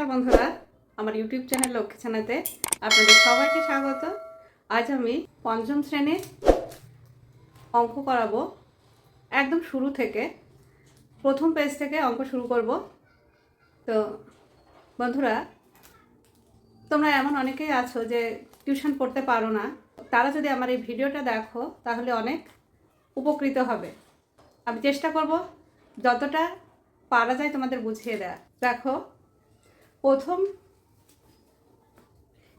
নমস্কার বন্ধুরা, আমার ইউটিউব চ্যানেল লক্ষ্মী ছানাতে আপনাদের সবাইকে স্বাগত। আজ আমি পঞ্চম শ্রেণির অঙ্ক করাবো। একদম শুরু থেকে, প্রথম পেজ থেকে অঙ্ক শুরু করব। তো বন্ধুরা, তোমরা এমন অনেকেই আছো যে টিউশন পড়তে পারো না। তারা যদি আমার এই ভিডিওটা দেখো, তাহলে অনেক উপকৃত হবে। আমি চেষ্টা করব যতটা পারা যায় তোমাদের বুঝিয়ে দেয়া দেখো প্রথম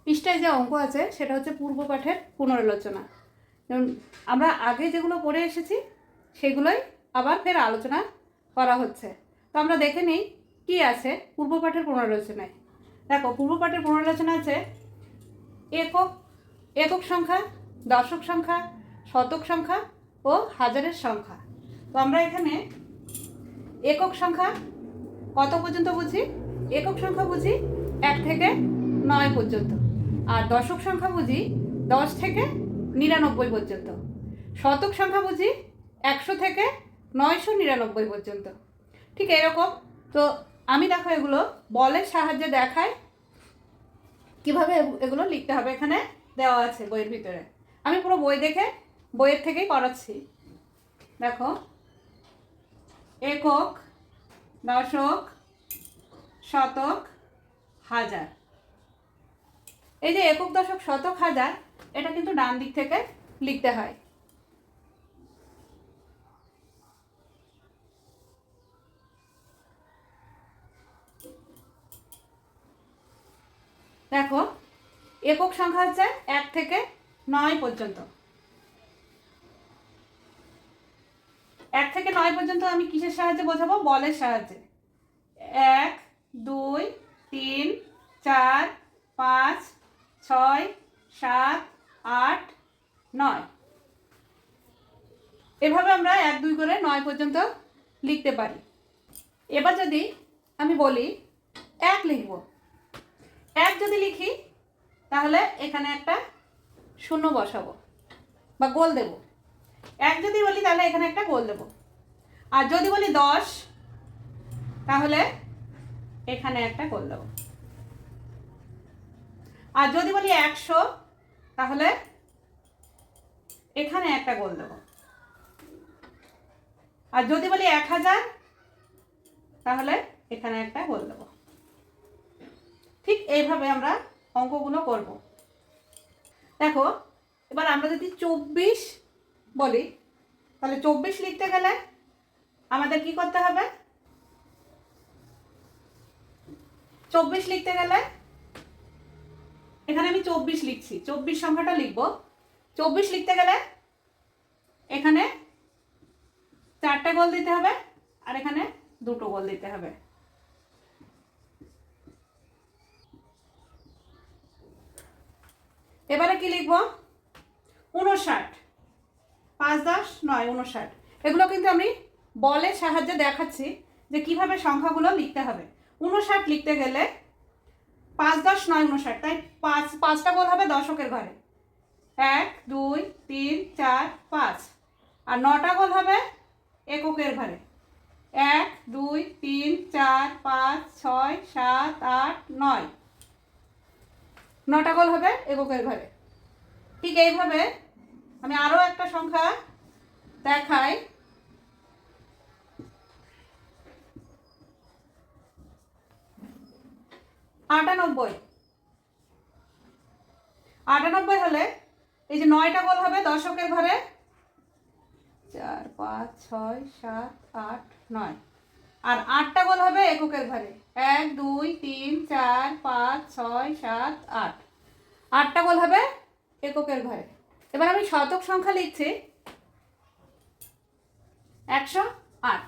পৃষ্ঠায় যে অঙ্ক আছে, সেটা হচ্ছে পূর্ব পাঠের পুনরালোচনা। যেমন আমরা আগে যেগুলো পড়ে এসেছি, সেগুলোই আবার ফের আলোচনা করা হচ্ছে। তো আমরা দেখে নিই কী আছে পূর্ব পাঠের পুনরালোচনায়। দেখো, পূর্ব পাঠের পুনরালোচনা আছে একক একক সংখ্যা, দশক সংখ্যা, শতক সংখ্যা ও হাজারের সংখ্যা। তো আমরা এখানে একক সংখ্যা কত পর্যন্ত বুঝি? একক সংখ্যা বুঝি এক থেকে নয় পর্যন্ত। আর দশক সংখ্যা বুঝি দশ থেকে নিরানব্বই পর্যন্ত। শতক সংখ্যা বুঝি একশো থেকে নয়শো নিরানব্বই পর্যন্ত। ঠিক এরকম। তো আমি দেখো এগুলো বলের সাহায্যে দেখাই কীভাবে এগু- এগুলো লিখতে হবে এখানে দেওয়া আছে বইয়ের ভিতরে। আমি পুরো বই দেখে বইয়ের থেকেই করাচ্ছি দেখো। একক, দশক শতক হাজার। এই যে একক দশক শতক হাজার, এটা কিন্তু ডান দিক থেকে লিখতে হয়। দেখো, একক সংখ্যা হচ্ছে এক থেকে নয় পর্যন্ত। এক থেকে নয় পর্যন্ত আমি কিসের সাহায্যে বোঝাবো? বলের সাহায্যে। এক দুই, তিন, চার, পাঁচ, ছয়, সাত, আট, নয়। এভাবে আমরা এক, দুই করে নয় পর্যন্ত লিখতে পারি। এবার যদি আমি বলি এক লিখব। এক যদি লিখি, তাহলে এখানে একটা শূন্য বসাবো বা গোল দেব। এক যদি বলি, তাহলে এখানে একটা গোল দেব। আর যদি বলি দশ, তাহলে এখানে একটা দেব। আর যদি বলি একশো, তাহলে এখানে একটা গোল দেব। আর যদি বলি এক হাজার, তাহলে এখানে একটা গোল দেব। ঠিক এইভাবে আমরা অঙ্কগুলো করব। দেখো, এবার আমরা যদি চব্বিশ বলি, তাহলে চব্বিশ লিখতে গেলে আমাদের কি করতে হবে? চব্বিশ লিখতে গেলে? এখানে আমি চব্বিশ লিখছি। চব্বিশ সংখ্যাটা লিখব। চব্বিশ লিখতে গেলে এখানে চারটা গোল দিতে হবে আর এখানে দুটো গোল দিতে হবে। এবারে কি লিখব? উনষাট পাঁচ দশ নয় উনষাট এগুলো কিন্তু আমি বলের সাহায্যে দেখাচ্ছি যে কীভাবে সংখ্যাগুলো লিখতে হবে। উনষাট লিখতে গেলে পাঁচ দশ নয় উনষাট তাই পাঁচ, পাঁচটা গোল হবে দশকের ঘরে। এক, দুই, তিন, চার, পাঁচ। আর নটা গোল হবে এককের ঘরে। এক, দুই, তিন, চার, পাঁচ, ছয়, সাত, আট, নয়। নটা গোল হবে এককের ঘরে। ঠিক এইভাবে আমি আরও একটা সংখ্যা দেখাই। আটানব্বই। আটানব্বই হলে এই যে নয়টা গোল হবে দশকের ঘরে। চার, পাঁচ, ছয়, সাত, আট, নয়। আর আটটা গোল হবে এককের ঘরে। এক, দুই, তিন, চার, পাঁচ, ছয়, সাত, আট। আটটা গোল হবে এককের ঘরে। এবার আমি শতক সংখ্যা লিখছি। একশো আট।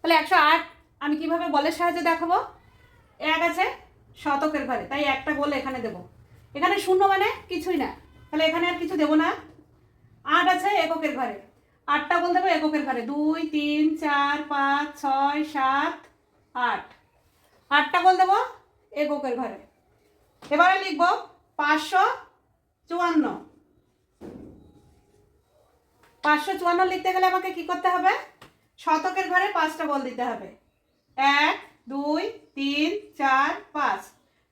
তাহলে একশো আট আমি কীভাবে বলের সাহায্যে দেখাবো? এক আছে। শতকের ঘরে তাই একটা গোল এখানে দেব। এখানে শূন্য মানে কিছুই না। তাহলে এখানে আর কিছু দেবো না। আট আছে এককের ঘরে আটটা গোল দেবো এককের ঘরে দুই, তিন, চার, পাঁচ, ছয়, সাত, আট। আটটা গোল দেবো এককের ঘরে এবারে লিখব পাঁচশো চুয়ান্ন। পাঁচশো চুয়ান্ন লিখতে গেলে আমাকে কি করতে হবে? শতকের ঘরে পাঁচটা গোল দিতে হবে। এক দুই, তিন, চার, পাঁচ।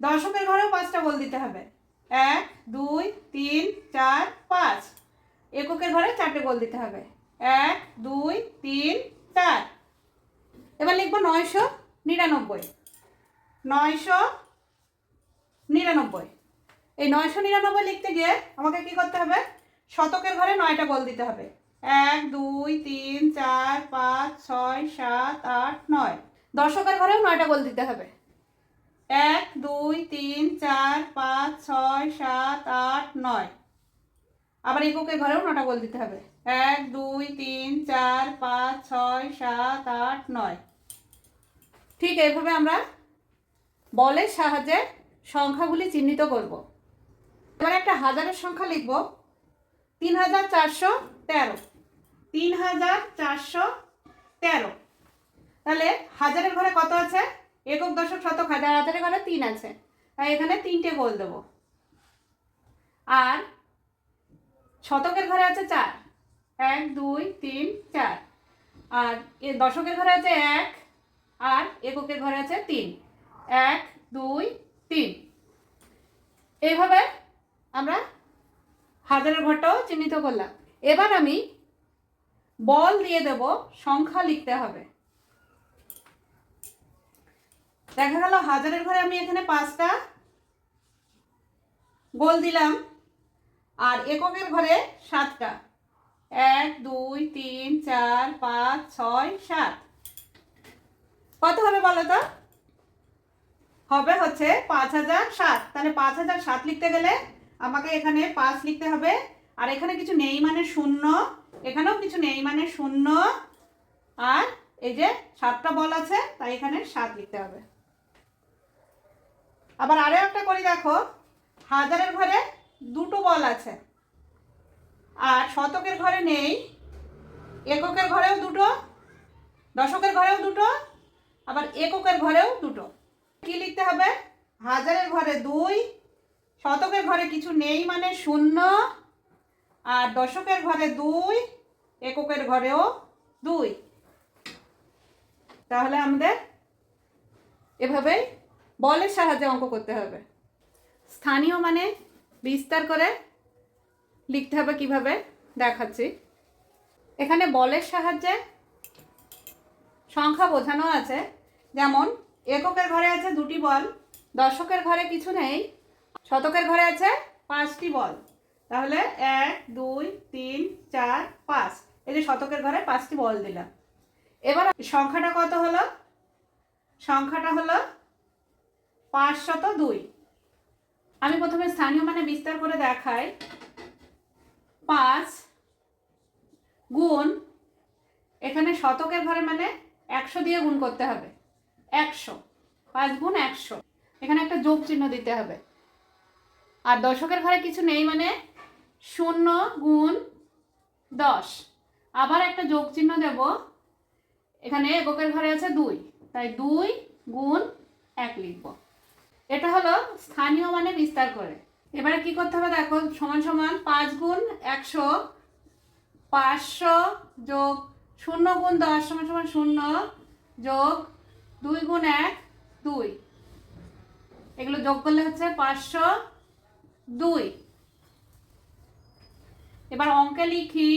দশকের ঘরেও পাঁচটা বল দিতে হবে। এক, দুই, তিন, চার, পাঁচ। এককের ঘরে চারটে গোল দিতে হবে। এক, দুই, তিন, চার। এবার লিখব নয়শো নিরানব্বই। নয়শো নিরানব্বই। এই নয়শো নিরানব্বই লিখতে গিয়ে আমাকে কি করতে হবে? শতকের ঘরে নয়টা গোল দিতে হবে। এক, দুই, তিন, চার, পাঁচ, ছয়, সাত, আট, নয়। দশকের ঘরেও নয়টা গোল দিতে হবে। এক, দুই, তিন, চার, পাঁচ, ছয়, সাত, আট, নয়। আবার এককের ঘরেও নটা গোল দিতে হবে। এক, দুই, তিন, চার, পাঁচ, ছয়, সাত, আট, নয়। ঠিক এইভাবে আমরা বলের সাহায্যে সংখ্যাগুলি চিহ্নিত করব। এবার একটা হাজারের সংখ্যা লিখব। তিন হাজার চারশো তেরো। তিন হাজার চারশো তেরো। তাহলে হাজারের ঘরে কত আছে? একক দশক শতক হাজার, হাজারের ঘরে তিন আছে। তাই এখানে তিনটে গোল দেবো। আর শতকের ঘরে আছে চার। এক, দুই, তিন, চার। আর এ দশকের ঘরে আছে এক আর এককের ঘরে আছে তিন। এক, দুই, তিন। এইভাবে আমরা হাজারের ঘরটাও চিহ্নিত করলাম। এবার আমি বল দিয়ে দেব, সংখ্যা লিখতে হবে। দেখা গেল, হাজারের ঘরে আমি এখানে পাঁচটা গোল দিলাম, আর এককের ঘরে সাতটা। এক, দুই, তিন, চার, পাঁচ, ছয়, সাত। কত হবে বলো তো? হবে হচ্ছে পাঁচ হাজার সাত। তাহলে পাঁচ হাজার সাত লিখতে গেলে আমাকে এখানে পাঁচ লিখতে হবে। আর এখানে কিছু নেই মানে শূন্য, এখানেও কিছু নেই মানে শূন্য। আর এই যে সাতটা বল আছে, তাই এখানে সাত লিখতে হবে। আবার আরও একটা করি দেখো। হাজারের ঘরে দুটো বল আছে। আর শতকের ঘরে নেই। এককের ঘরেও দুটো, দশকের ঘরেও দুটো, আবার এককের ঘরেও দুটো। কি লিখতে হবে? হাজারের ঘরে দুই, শতকের ঘরে কিছু নেই মানে শূন্য, আর দশকের ঘরে দুই, এককের ঘরেও দুই। তাহলে আমাদের এভাবেই বলের সাহায্যে অঙ্ক করতে হবে। স্থানীয় মানে বিস্তার করে লিখতে হবে কীভাবে? দেখাচ্ছি। এখানে বলের সাহায্যে সংখ্যা বোঝানো আছে। যেমন, এককের ঘরে আছে দুটি বল, দশকের ঘরে কিছু নেই, শতকের ঘরে আছে পাঁচটি বল। তাহলে এক, দুই, তিন, চার, পাঁচ। এই যে শতকের ঘরে পাঁচটি বল দিলাম। এবার সংখ্যাটা কত হলো? সংখ্যাটা হলো পাঁচশত দুই। আমি প্রথমে স্থানীয় মানে বিস্তার করে দেখাই। পাঁচ গুণ, এখানে শতকের ঘরে মানে একশো দিয়ে গুণ করতে হবে। একশো। পাঁচ গুণ একশো। এখানে একটা যোগ চিহ্ন দিতে হবে। আর দশকের ঘরে কিছু নেই মানে শূন্য গুণ দশ। আবার একটা যোগ চিহ্ন দেব। এখানে এককের ঘরে আছে দুই। তাই দুই গুণ এক লিখব। এটা হলো স্থানীয় মানে বিস্তার করে। এবারে কি করতে হবে দেখো, সমান সমান পাঁচ গুণ একশো, পাঁচশো যোগ শূন্য গুণ দশ সমান সমান শূন্য যোগ দুই গুণ এক, দুই। এগুলো যোগ করলে হচ্ছে পাঁচশো দুই। এবার অঙ্কে লিখি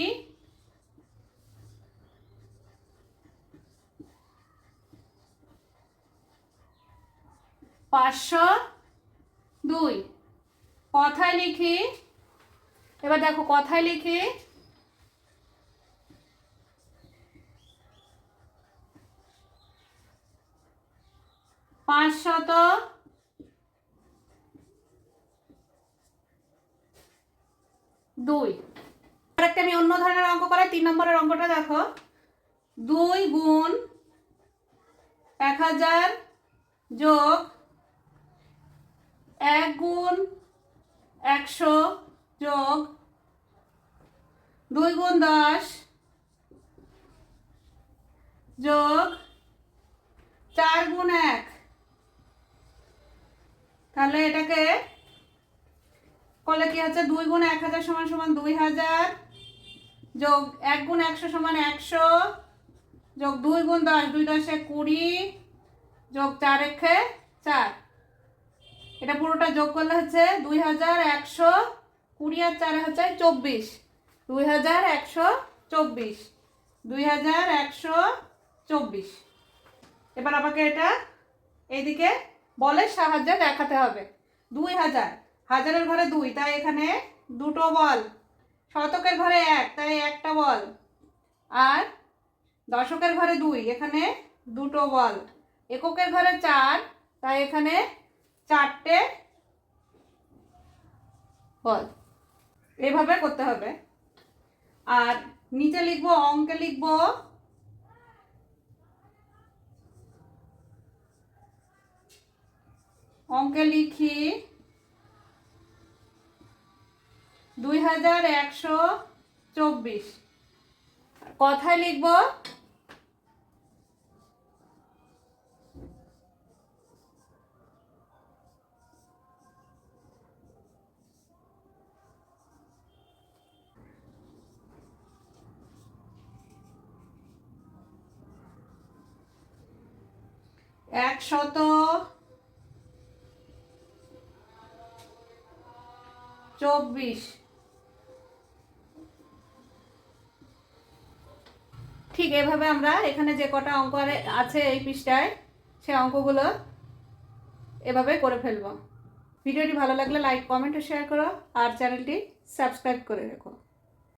পাঁচশো দুই। কথায় লিখি। এবার দেখো, কথায় লিখি। পাঁচশত দুই। আরেকটা আমি অন্য ধরনের অঙ্ক করাই, তিন নম্বরের অঙ্কটা দেখো। দুই গুণ এক হাজার যোগ এক গুণ একশো যোগ দুই গুণ দশ যোগ চার গুণ এক। তাহলে এটাকে করলে কি হচ্ছে? দুই গুণ এক হাজার সমান সমান দুই হাজার যোগ এক গুণ একশো সমান একশো যোগ দুই গুণ দশ, দুই দশে কুড়ি যোগ চার একে চার। এটা পুরোটা যোগ করলে হচ্ছে দুই হাজার একশো কুড়ি আর চার হচ্ছে চব্বিশ। দুই হাজার একশো চব্বিশ। দুই হাজার একশো চব্বিশ। এবার আমাকে এটা এইদিকে বলের সাহায্যে দেখাতে হবে। দুই হাজার। হাজারের ঘরে দুই, তাই এখানে দুটো বল। শতকের ঘরে এক, তাই একটা বল। আর দশকের ঘরে দুই, এখানে দুটো বল। এককের ঘরে চার, তাই এখানে চারটে বল। এভাবে করতে হবে। আর নিচে লিখব, অঙ্কে লিখব। অঙ্কে লিখি দুই হাজার একশো চব্বিশ। কথায় লিখব একশত চব্বিশ। ঠিক এভাবে আমরা এখানে যে কটা অঙ্ক আছে এই পৃষ্ঠায়, সে অঙ্কগুলো এভাবে করে ফেলব। ভিডিওটি ভালো লাগলে লাইক কমেন্ট ও শেয়ার করো আর চ্যানেলটি সাবস্ক্রাইব করে রেখো।